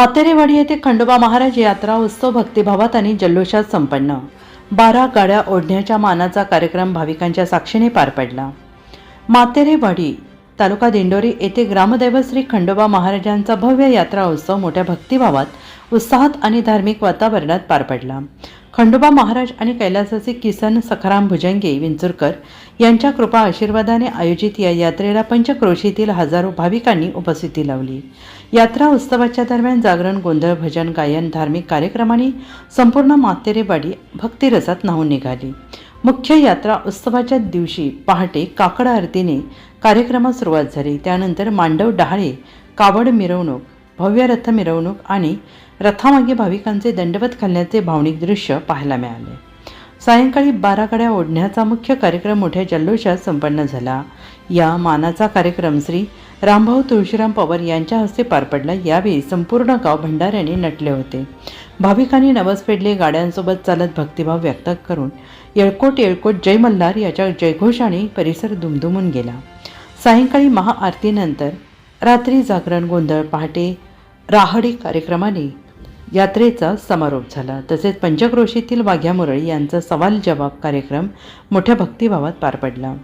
मातेरेवाडी येथे खंडोबा महाराज यात्रा उत्सव भक्तिभावात आणि जल्लोषात संपन्न. बारा गाड्या ओढण्याच्या मानाचा कार्यक्रम भाविकांच्या साक्षीने पार पडला. मातेरेवाडी तालुका दिंडोरी येथे ग्रामदैवत श्री खंडोबा महाराजांचा भव्य यात्रा उत्सव मोठ्या भक्तिभावात उत्साहात आणि धार्मिक वातावरणात पार पडला. खंडोबा महाराज आणि कैलासाचे किसन सखाराम भुजंगे विंचुरकर यांच्या कृपा आशीर्वादाने आयोजित या यात्रेला पंचक्रोशीतील हजारो भाविकांनी उपस्थिती लावली. यात्रा उत्सवाच्या दरम्यान जागरण गोंधळ भजन गायन धार्मिक कार्यक्रमाने संपूर्ण मातेरेवाडी भक्तिरसात न्हावून निघाली. मुख्य यात्रा उत्सवाच्या दिवशी पहाटे काकड आरतीने कार्यक्रमास सुरुवात झाली. त्यानंतर मांडव डहाळे कावड मिरवणूक भव्य रथ मिरवणूक आणि रथामागे भाविकांचे दंडवत घालण्याचे भावनिक दृश्य पाहायला मिळाले. सायंकाळी बारा गड्या ओढण्याचा मुख्य कार्यक्रम मोठ्या जल्लोषात संपन्न झाला. या मानाचा कार्यक्रम श्री रामभाऊ तुळशीराम पवार यांच्या हस्ते पार पडला. यावेळी संपूर्ण गाव भंडाऱ्याने नटले होते. भाविकांनी नवस फेडले गाड्यांसोबत चालत भक्तिभाव व्यक्त करून येळकोट येळकोट जय मल्हार याच्या जयघोषाने परिसर दुमदुमून गेला. सायंकाळी महाआरतीनंतर रात्री जागरण गोंधळ पहाटे राहडी कार्यक्रमाने यात्रेचा समारोप झाला. तसेच पंचक्रोशीतील वाघ्या मुरळी यांचा सवाल जवाब कार्यक्रम मोठ्या भक्तिभावात पार पडला.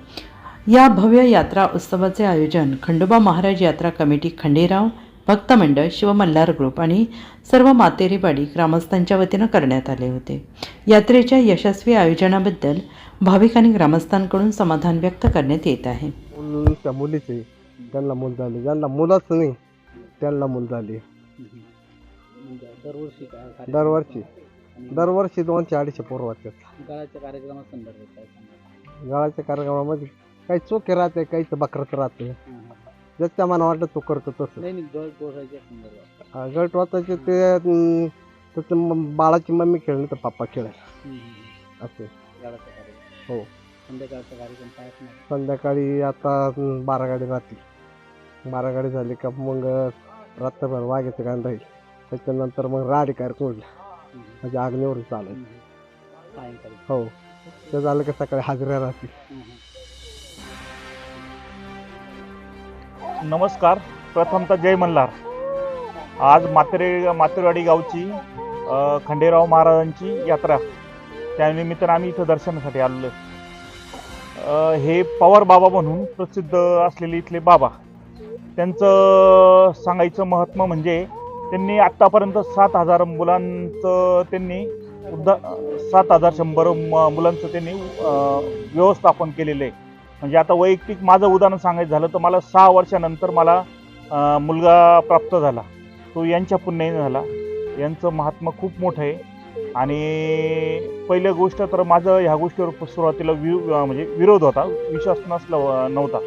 या भव्य यात्रा उत्सवाचे आयोजन खंडोबा महाराज यात्रा कमिटी खंडेराव भक्त मंडळ शिवमल्हार ग्रुप आणि सर्व मातेरीवाडी ग्रामस्थांच्या वतीनं करण्यात आले होते. यात्रेच्या यशस्वी आयोजनाबद्दल भाविक आणि ग्रामस्थांकडून समाधान व्यक्त करण्यात येत आहे. मुलीचे त्यांना मूल झाले. ज्यांना मुलाच नाही त्यांना मूल झाले. दरवर्षी काय कार्यक्रम दरवर्षी. आणि दरवर्षी दोनशे अडीचशे पोरं वाटतात गाळाच्या कार्यक्रमात संदर्भात काय सांगा? गाळाच्या कार्यक्रमामध्ये काही चोखे राहते काहीच बकरत राहते. ज्याच्या मना वाटतं तो करतो तसं. नाही नाही गळ संदर्भात हा, गट वाचायचे ते अं, त्याचं म- बाळाची मम्मी खेळ नाही तर पप्पा खेळ असे गाळाचा कार्यक्रम. हो. संध्याकाळचा कार्यक्रम काय असणार? संध्याकाळी आता अं, बारा गाडी राहतील. बारा गाडी झाली का मग रात्रभर वाघ्याचं गाणं राहील. त्याच्यानंतर मग राडी कार्यक्रम होईल हम्म. म्हणजे हम्म. सायंकाळी हो ते झालं की सकाळी हाजऱ्या राहतील. नमस्कार प्रथमतः जय मल्हार आज मातेरे मातेरवाडी गावची अ, खंडेराव महाराजांची यात्रा त्यानिमित्तानं आम्ही इथं दर्शनासाठी आलेलो. अ, हे पवार बाबा म्हणून प्रसिद्ध असलेले इथले बाबा त्यांचं सांगायचं महत्त्व म्हणजे त्यांनी आत्तापर्यंत सात हजार मुलांचं त्यांनी उद्धा सात हजार शंभर म- मुलांचं त्यांनी व्यवस्थापन केलेलं. आहे म्हणजे आता वैयक्तिक माझं उदाहरण सांगायचं झालं तर मला सहा वर्षानंतर मला मुलगा प्राप्त झाला. तो यांच्या पुण्याने झाला. यांचं महात्मा खूप मोठं आहे. आणि पहिल्या गोष्ट तर माझं ह्या गोष्टीवर सुरुवातीला वि म्हणजे विरोध होता. विश्वास नसला नव्हता.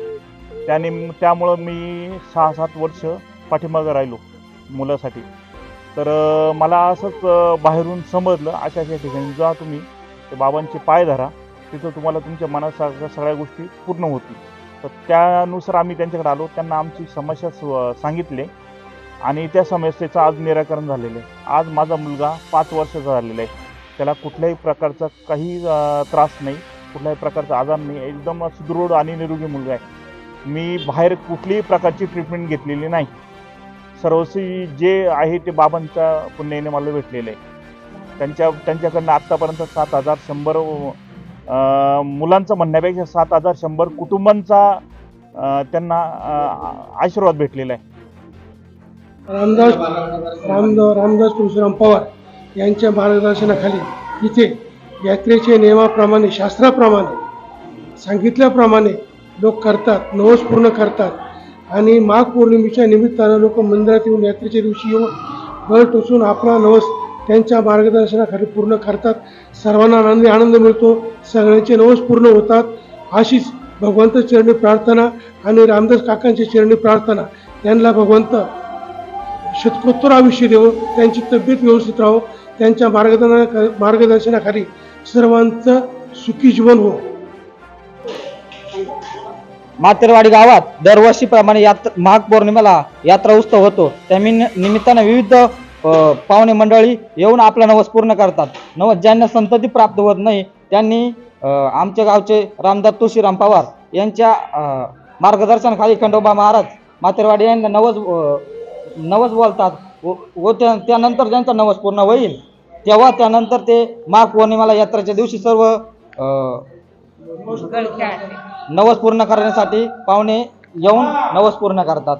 त्याने त्यामुळं मी सहा सात वर्ष पाठीमागं राहिलो. मुलासाठी. तर मला असंच बाहेरून समजलं अशा अशा ठिकाणी जा तुम्ही ते बाबांचे पाय धरा तिथं तुम्हाला तुमच्या मनासारख्या सगळ्या गोष्टी पूर्ण होतील. तर त्यानुसार आम्ही त्यांच्याकडे आलो त्यांना आमची समस्या स- सांगितले आणि त्या समस्येचं आज निराकरण झालेलं आहे. आज माझा मुलगा पाच वर्षाचा झालेला आहे. त्याला कुठल्याही प्रकारचा काही त्रास नाही कुठल्याही प्रकारचा आजार नाही एकदम सुदृढ आणि निरोगी मुलगा आहे. मी बाहेर कुठलीही प्रकारची ट्रीटमेंट घेतलेली नाही. सर्वस्वी जे आहे ते बाबांच्या पुण्याने मला भेटलेलं. आहे त्यांच्या त्यांच्याकडनं आत्तापर्यंत सात हजार शंभर मुलांचं म्हणण्यापेक्षा सात हजार शंभर कुटुंबांचा त्यांना आशीर्वाद भेटलेला आहे. रामदास रामदास रामदास तुळशीराम पवार यांच्या मार्गदर्शनाखाली इथे यात्रेचे नियमाप्रमाणे शास्त्राप्रमाणे सांगितल्याप्रमाणे लोक करतात नवस पूर्ण करतात. आणि माघ पौर्णिमेच्या निमित्तानं लोक मंदिरात येऊन यात्रेच्या दिवशी येऊन गळ टोचून आपला नवस त्यांच्या मार्गदर्शनाखाली पूर्ण करतात. सर्वांना आनंदी आनंद मिळतो. सगळ्यांचे नवस पूर्ण होतात. अशीच भगवंत चरणी प्रार्थना आणि रामदास काकांच्या चरणी प्रार्थना. त्यांना भगवंत शतकोत्तर आयुष्य देवो त्यांची तब्येत व्यवस्थित राहो. त्यांच्या मार्गदर्शना मार्गदर्शनाखाली सर्वांचं सुखी जीवन हो. मातेरवाडी गावात दरवर्षीप्रमाणे यात्रा महाग पौर्णिमेला यात्रा उत्सव होतो. त्या मिन- निमित्तानं विविध पाहुणे मंडळी येऊन आपला नवस पूर्ण करतात. नवस ज्यांना संतती प्राप्त होत नाही त्यांनी आमच्या गावचे रामदास तुळशीराम पवार यांच्या मार्गदर्शनाखाली खंडोबा महाराज मातेरवाडी यांना नवस नवस बोलतात. व व त्या त्यानंतर ज्यांचा नवस पूर्ण होईल. तेव्हा त्यानंतर ते माघ पौर्णिमेला यात्रेच्या दिवशी सर्व नवस पूर्ण करण्यासाठी पाहुणे येऊन नवस पूर्ण करतात.